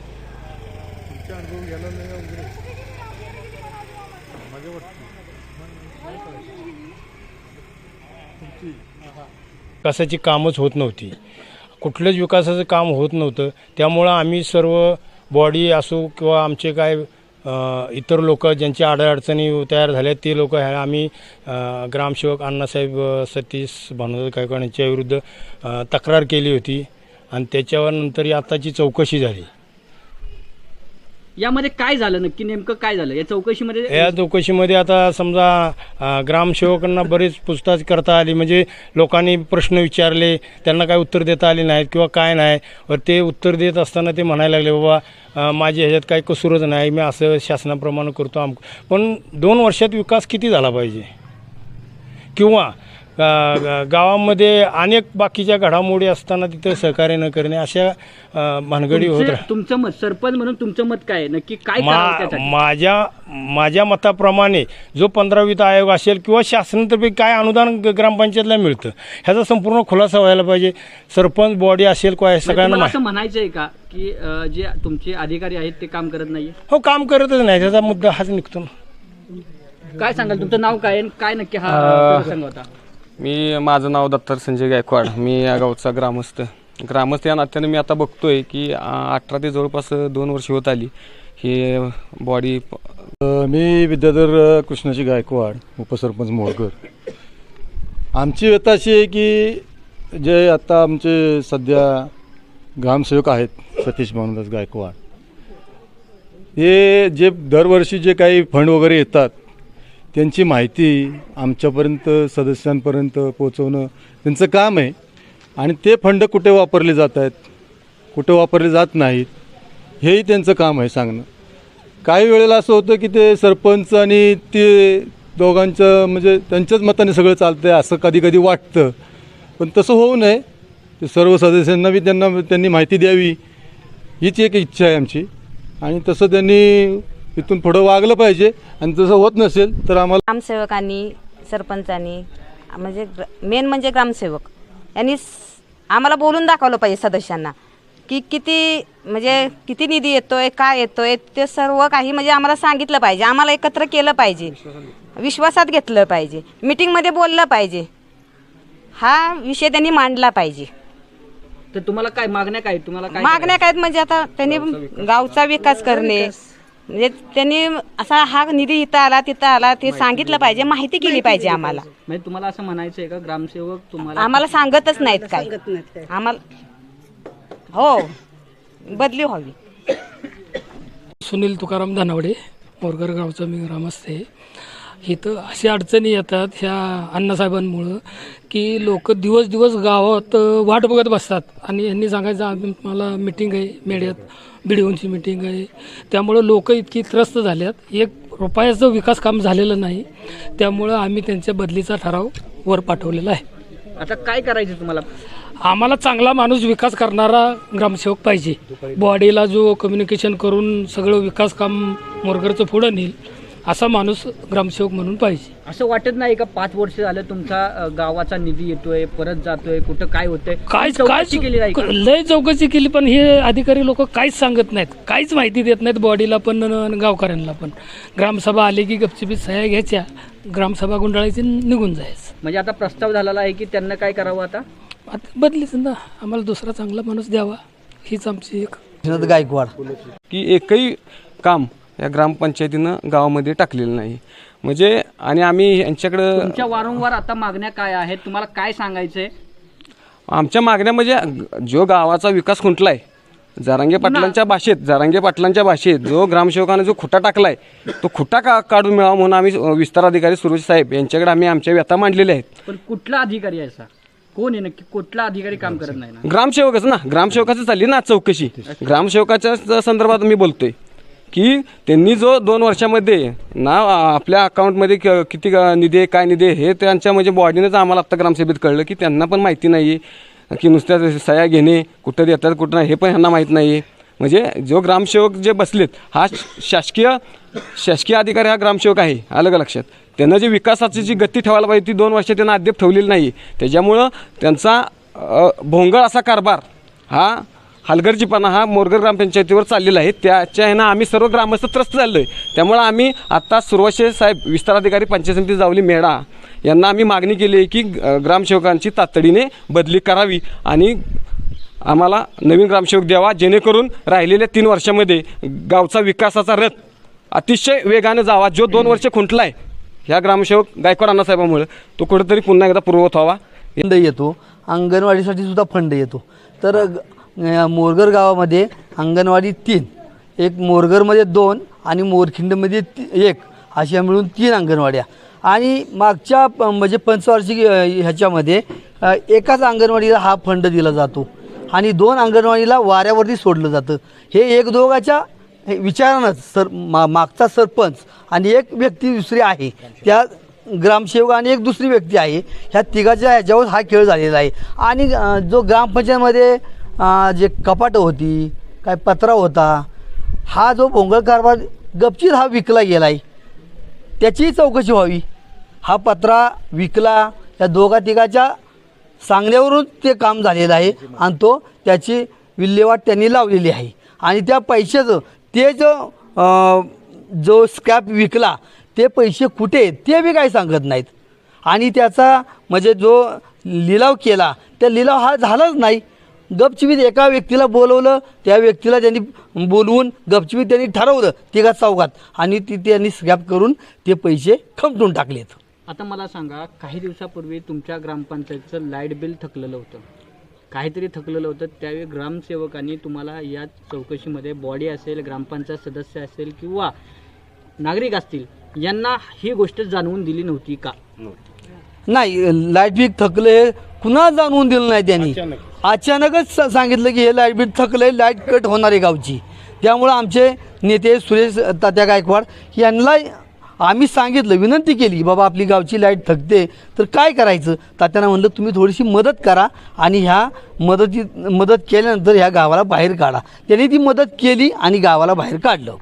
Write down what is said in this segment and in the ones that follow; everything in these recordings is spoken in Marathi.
तुमचा अनुभव घ्यायला नाही माझ्या वाटतं विकासाची कामच होत नव्हती. कुठलंच विकासाचं काम होत नव्हतं. त्यामुळं आम्ही सर्व बॉडी असो किंवा आमचे काय इतर लोक ज्यांच्या अडचणी तयार झाल्या ते लोक आम्ही ग्रामसेवक अण्णासाहेब सतीश भानुदास गायकवाड यांच्या विरुद्ध तक्रार केली होती. आणि त्याच्यावर नंतर ही आताची चौकशी झाली. यामध्ये काय झालं? नक्की नेमकं काय झालं? या चौकशीमध्ये या चौकशीमध्ये आता समजा अ, ग्रामसेवकांना बरीच पूछताछ करता आली. म्हणजे लोकांनी प्रश्न विचारले त्यांना काय उत्तर देता आले नाहीत किंवा काय नाही. वर ते उत्तर देत असताना ते म्हणायला लागले बाबा अ, माझ्या ह्याच्यात काही कसूरच नाही. मी असं शासनाप्रमाणे करतो आम पण दोन वर्षात विकास किती झाला पाहिजे? किंवा ग- गावामध्ये अनेक बाकीच्या घडामोडी असताना तिथं सहकार्य न करणे अशा भानगडी होत तुमचे- राह तुमचं मत सरपंच म्हणून तुमचं मत काय आहे? नक्की काय करावं मा त्यासाठी? माझ्या माझ्या मताप्रमाणे जो पंधरावीत आयोग असेल किंवा शासनातर्फे काय अनुदान ग- ग्रामपंचायतला मिळतं ह्याचा संपूर्ण खुलासा व्हायला पाहिजे. सरपंच बॉडी असेल काय म्हणजे सगळ्यांना तुम्हाला माहिती असं म्हणायचंय का की अं, जे तुमचे अधिकारी आहेत ते काम करत नाहीये? हो काम करतच नाही. त्याचा मुद्दा हाच निघतो ना. काय सांगाल? तुमचं नाव काय आहे आणि काय नक्की हा प्रसंग होता? मी माझं नाव दत्तर संजय गायकवाड. मी या गावचा ग्रामस्थ. ग्रामस्थ या नात्याने मी आता बघतोय की अठरा ते जवळपास दोन वर्ष होत आली. ही बॉडी मी विद्याधर कृष्णाजी गायकवाड उपसरपंच मोळकर आमची व्यथा अशी आहे की जे आता आमचे सध्या ग्रामसेवक आहेत सतीश भानुदास गायकवाड. हे जे दरवर्षी जे काही फंड वगैरे येतात त्यांची माहिती आमच्यापर्यंत सदस्यांपर्यंत पोचवणं त्यांचं काम आहे. आणि ते फंड कुठे वापरले जात आहेत कुठे वापरले जात नाहीत हेही त्यांचं काम आहे सांगणं. काही वेळेला असं होतं की ते सरपंच आणि ते दोघांचं म्हणजे त्यांच्याच मताने सगळं चालतं आहे असं कधी कधी वाटतं. पण तसं होऊ नये. ते सर्व सदस्यांना बी त्यांना त्यांनी माहिती द्यावी हीच एक इच्छा आहे आमची. आणि तसं त्यांनी इथून पुढं वागलं पाहिजे आणि तसं होत नसेल तर आम्हाला ग्रामसेवकांनी सरपंचांनी म्हणजे मेन म्हणजे ग्रामसेवक. यांनी आम्हाला बोलून दाखवलं पाहिजे सदस्यांना की किती म्हणजे किती निधी येतोय काय येतोय ते सर्व काही म्हणजे आम्हाला सांगितलं पाहिजे. आम्हाला एकत्र केलं पाहिजे. विश्वासात घेतलं पाहिजे. मिटिंगमध्ये बोललं पाहिजे. हा विषय त्यांनी मांडला पाहिजे. तर तुम्हाला काय मागण्या काय तुम्हाला काय मागण्या काय म्हणजे आता त्यांनी गावचा विकास. करणे म्हणजे त्यांनी असा हा निधी इथं आला तिथं आला ते सांगितलं पाहिजे माहिती केली पाहिजे आम्हाला. म्हणजे तुम्हाला असं म्हणायचं आहे का ग्रामसेवक तुम्हाला आम्हाला सांगतच नाहीत काय आम्हाला हो बदली व्हावी. सुनील तुकाराम धानावडे मोरगर गावचा मी ग्रामस्थ आहे. इथं अशी अडचणी येतात ह्या अण्णासाहेबांमुळं की लोक दिवस दिवस गावात वाट बघत बसतात. आणि यांनी सांगायचं आम्ही मला मिटिंग आहे मेड्यात बिडिओंची मिटिंग आहे. त्यामुळं लोक इतकी त्रस्त झाल्यात. एक रुपयाचं विकास काम झालेलं नाही. त्यामुळं आम्ही त्यांच्या बदलीचा ठराव वर पाठवलेला आहे. आता काय करायचं तुम्हाला? आम्हाला चांगला माणूस विकास करणारा ग्रामसेवक पाहिजे. बॉडीला जो कम्युनिकेशन करून सगळं विकास काम मोरगरचं पुढं नेईल असा माणूस ग्रामसेवक म्हणून पाहिजे. असं वाटत नाही का पाच वर्ष झालं तुमचा अं, गावाचा निधी येतोय परत जातोय कुठं काय होतंय? काय चौकशी काय केली नाही का? लय चौकशी केली पण हे अधिकारी लोक काहीच सांगत नाहीत. काहीच माहिती देत नाहीत बॉडीला पण आणि गावकऱ्यांना पण. ग्रामसभा आली की गपचिपीत सह्या घ्यायच्या ग्रामसभा गुंडाळायची निघून जायचं. म्हणजे आता प्रस्ताव झालेला आहे की त्यांना काय करावं आता? आता बदलीच ना आम्हाला दुसरा चांगला माणूस द्यावा हीच आमची एक गायकवाड. की एकही काम या ग्रामपंचायतीनं गावामध्ये टाकलेलं नाही. म्हणजे आणि आम्ही यांच्याकडं तुमच्या वारंवार आता मागण्या काय आहेत? तुम्हाला काय सांगायचंय? आमच्या मागण्या म्हणजे जो गावाचा विकास खुंटलाय जारांगे पाटलांच्या भाषेत जारांगे पाटलांच्या भाषेत जो ग्रामसेवकाने जो खुटा टाकलाय तो खुटा का काढून मिळावा म्हणून आम्ही विस्तार अधिकारी सुरेश साहेब यांच्याकडे आम्ही आमच्या व्यथा मांडलेल्या आहेत. पण कुठला अधिकारी आहे असा कोण आहे नक्की? कुठला अधिकारी काम करत नाही ना? ग्रामसेवकच ना. ग्रामसेवकाचं चालली ना चौकशी. ग्रामसेवकाच्या संदर्भात मी बोलतोय. की त्यांनी जो दोन वर्षामध्ये ना आपल्या अकाउंटमध्ये क- किती निधी आहे काय निधी आहे हे त्यांच्या म्हणजे बॉडीनेच आम्हाला आत्ता ग्रामसभेत कळलं की त्यांना पण माहिती नाही आहे की नुसत्या सह्या घेणे कुठं देतात कुठं नाही हे पण ह्यांना माहीत नाही आहे म्हणजे जो ग्रामसेवक जे बसलेत हा शासकीय शासकीय अधिकारी हा ग्रामसेवक आहे आलं का लक्षात? त्यांना जी विकासाची जी गती ठेवायला पाहिजे ती दोन वर्ष त्यांना अद्याप ठेवलेली नाही त्याच्यामुळं त्यांचा भोंगळ असा कारभार हा हलगर्जीपणा हा मोरगर ग्रामपंचायतीवर चाललेला आहे. त्याच्या ह्यानं आम्ही सर्व ग्रामस्थ त्रस्त झालो आहे त्यामुळं आम्ही आत्ता सुरवाशे साहेब विस्ताराधिकारी पंचायत समिती जावली मेढा यांना आम्ही मागणी केली आहे की ग्रामसेवकांची तातडीने बदली करावी आणि आम्हाला नवीन ग्रामसेवक द्यावा जेणेकरून राहिलेल्या तीन वर्षामध्ये गावचा विकासाचा रथ अतिशय वेगानं जावा. जो दोन वर्ष खुंटला आहे ह्या ग्रामसेवक गायकवाड अण्णासाहेबामुळे तो कुठेतरी पुन्हा एकदा पूर्ववत व्हावा. येतो. अंगणवाडीसाठी सुद्धा फंड येतो. तर मोरगर गावामध्ये अंगणवाडी तीन एक मोरगरमध्ये दोन आणि मोरखिंडमध्ये ती एक अशा मिळून तीन अंगणवाड्या. आणि मागच्या प- म्हणजे पंचवार्षिक ह्याच्यामध्ये एकाच अंगणवाडीला हा फंड दिला जातो आणि दोन अंगणवाडीला वाऱ्यावरती सोडलं जातं. हे एक दोघाच्या हे विचारानंच सर मा मागचा सरपंच आणि एक व्यक्ती दुसरी आहे. त्या ग्रामसेवक आणि एक दुसरी व्यक्ती आहे. ह्या तिघाच्या ह्याच्यावर हा खेळ झालेला आहे. आणि जो ग्रामपंचायतमध्ये जे कपाटं होती काय पत्रा होता हा जो भोंगळ कारभार गपचीत हा विकला गेला आहे त्याचीही चौकशी व्हावी. हा पत्रा विकला या दोघा तिघाच्या सांगण्यावरून ते काम झालेलं आहे आणि तो त्याची विल्हेवाट त्यांनी लावलेली आहे. आणि त्या पैशाचं ते जो जो स्कॅप विकला ते पैसे कुठे ते बी काही सांगत नाहीत. आणि त्याचा म्हणजे जो लिलाव केला त्या लिलाव हा झालाच नाही. गपचिबीत एका व्यक्तीला बोलवलं त्या व्यक्तीला त्यांनी बोलवून गपचिबीत त्यांनी ठरवलं तिघा चौघात. आणि ती त्यांनी स्क्रॅप करून ते पैसे खमटून टाकलेत. आता मला सांगा काही दिवसापूर्वी तुमच्या ग्रामपंचायतचं लाइट बिल थकलेलं होतं. काहीतरी थकलेलं होतं त्यावेळी ग्रामसेवकांनी तुम्हाला या चौकशीमध्ये बॉडी असेल ग्रामपंचायत सदस्य असेल किंवा नागरिक असतील यांना ही गोष्ट जाणवून दिली नव्हती का? नाही लाइट बिल थकलं हे कुणा जाणवून दिलं नाही त्यांनी? अचानकच सांगितलं की हे लाइट बिल थकलं लाइट कट होणार आहे गावची. त्यामुळं आमचे नेते सुरेश तात्या गायकवाड यांना आम्ही सांगितलं विनंती केली की बाबा आपली गावची लाइट थकते तर काय करायचं? तात्यांना म्हणलं तुम्ही थोडीशी मदत करा आणि ह्या मदती मदत केल्यानंतर ह्या गावाला बाहेर काढा. त्यांनी ती मदत केली आणि गावाला बाहेर काढलं.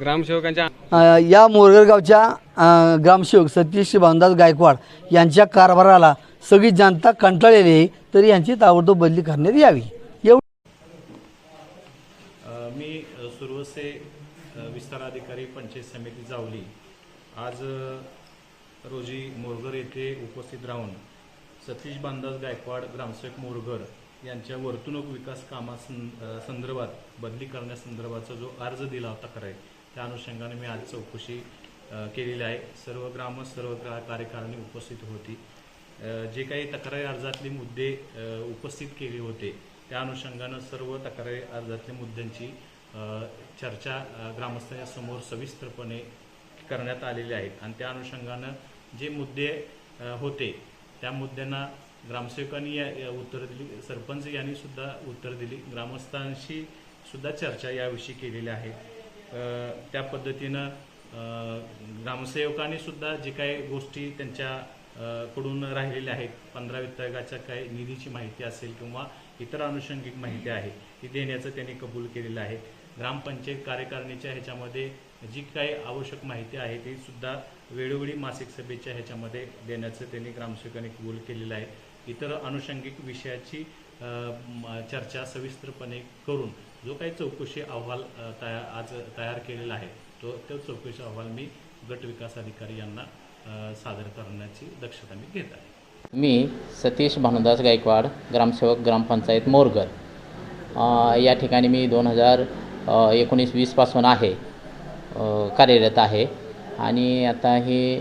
ग्रामसेवकांच्या या मोरगर गावच्या अ, ग्रामसेवक सतीश भावदास गायकवाड यांच्या कारभाराला सगळी जनता कंटाळलेली तरी यांची ताबडतोब बदली करण्यात यावी. एवढं मी सुरवसे विस्तार अधिकारी पंचायत समिती जावली. आज रोजी मोरगर येथे उपस्थित राहून सतीश बांदास गायकवाड ग्रामसेवक मोरगर यांच्या वर्तणूक विकास कामासं संदर्भात बदली करण्यासंदर्भाचा जो अर्ज दिला होता खरं आहे त्या अनुषंगाने मी आज चौकशी केलेली आहे. सर्व ग्रामस्थ सर्व कार्यकारिणी उपस्थित होती. जे काही तक्रारी अर्जातले मुद्दे उपस्थित केले होते त्या अनुषंगानं सर्व तक्रारी अर्जातल्या मुद्द्यांची चर्चा ग्रामस्थांच्या समोर सविस्तरपणे करण्यात आलेले आहेत आणि त्या अनुषंगानं जे मुद्दे होते त्या मुद्द्यांना ग्रामसेवकांनी या या उत्तर दिली सरपंच यांनी सुद्धा उत्तर दिली ग्रामस्थांशी सुद्धा चर्चा याविषयी केलेली आहे. त्या पद्धतीनं ग्रामसेवकांनी सुद्धा जे काही गोष्टी त्यांच्या कडून राहिलेल्या आहेत. पंधरा वित्त काही निधीची माहिती असेल किंवा इतर अनुषंगिक माहिती आहे ती देण्याचं त्यांनी कबूल केलेलं आहे. ग्रामपंचायत कार्यकारिणीच्या ह्याच्यामध्ये जी काही आवश्यक माहिती आहे ती सुद्धा वेळोवेळी मासिक सभेच्या ह्याच्यामध्ये देण्याचं त्यांनी ग्रामसेवकांनी कबूल केलेलं आहे. इतर अनुषंगिक विषयाची चर्चा सविस्तरपणे करून जो काही चौकशी अहवाल तया आज तयार केलेला आहे तो तो चौकशी अहवाल मी गट विकास अधिकारी यांना सादर करण्याची दक्षता मी घेत आहे. मी सतीश भानुदास गायकवाड ग्रामसेवक ग्रामपंचायत मोरगर. या ठिकाणी मी दोन हजार एकोणीस वीसपासून आहे कार्यरत आहे. आणि आता ही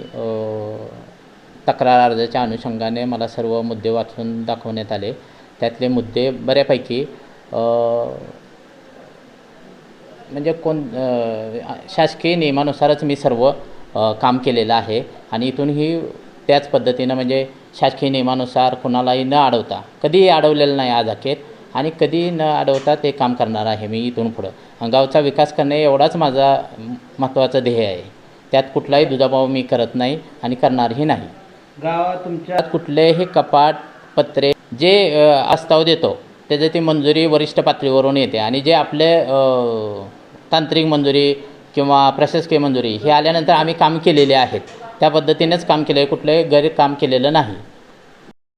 तक्रार अर्जाच्या अनुषंगाने मला सर्व मुद्दे वाचून दाखवण्यात आले. त्यातले मुद्दे बऱ्यापैकी म्हणजे कोण शासकीय नियमानुसारच मी सर्व काम केलेलं आहे. आणि इथूनही त्याच पद्धतीनं म्हणजे शासकीय नियमानुसार कुणालाही न अडवता कधीही अडवलेलं नाही आज अखेर आणि कधी न अडवता ते काम करणार आहे मी इथून पुढं. गावचा विकास करणे एवढाच माझा महत्त्वाचं ध्येय आहे. त्यात कुठलाही दुजाभाव मी करत नाही आणि करणारही नाही. गावात तुमच्या कुठलेही कपाट पत्रे जे आस्ताव देतो त्याची ती मंजुरी वरिष्ठ पातळीवरून येते. आणि जे आपले तांत्रिक मंजुरी किंवा प्रशासकीय मंजुरी हे आल्यानंतर आम्ही काम केलेले आहेत. त्या पद्धतीनेच काम केलं आहे कुठलंही गैर काम केलेलं नाही.